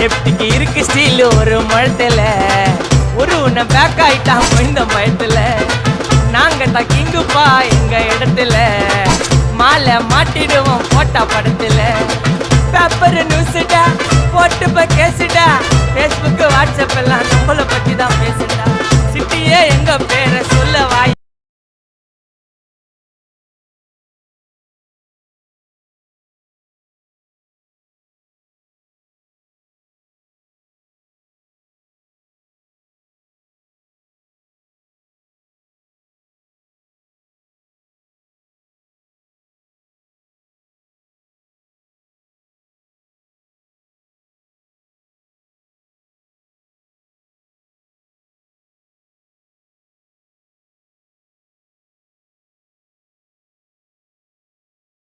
செப்டிக்கு இருக்கு ஸ்டீல் ஒரு மழத்துல. ஒரு உன்னை பேக் ஆயிட்டான் இந்த மயத்துல நாங்க தான் கிங்குப்பா எங்க இடத்துல. மாலை மாட்டிடுவோம் போட்டா படத்துல. பேப்பர் நியூஸ்டா போட்டு ப கேசுடா. ஃபேஸ்புக் வாட்ஸ்அப் எல்லாம் நம்மளை பத்தி தான் பேசுடா சிட்டியே எங்க பே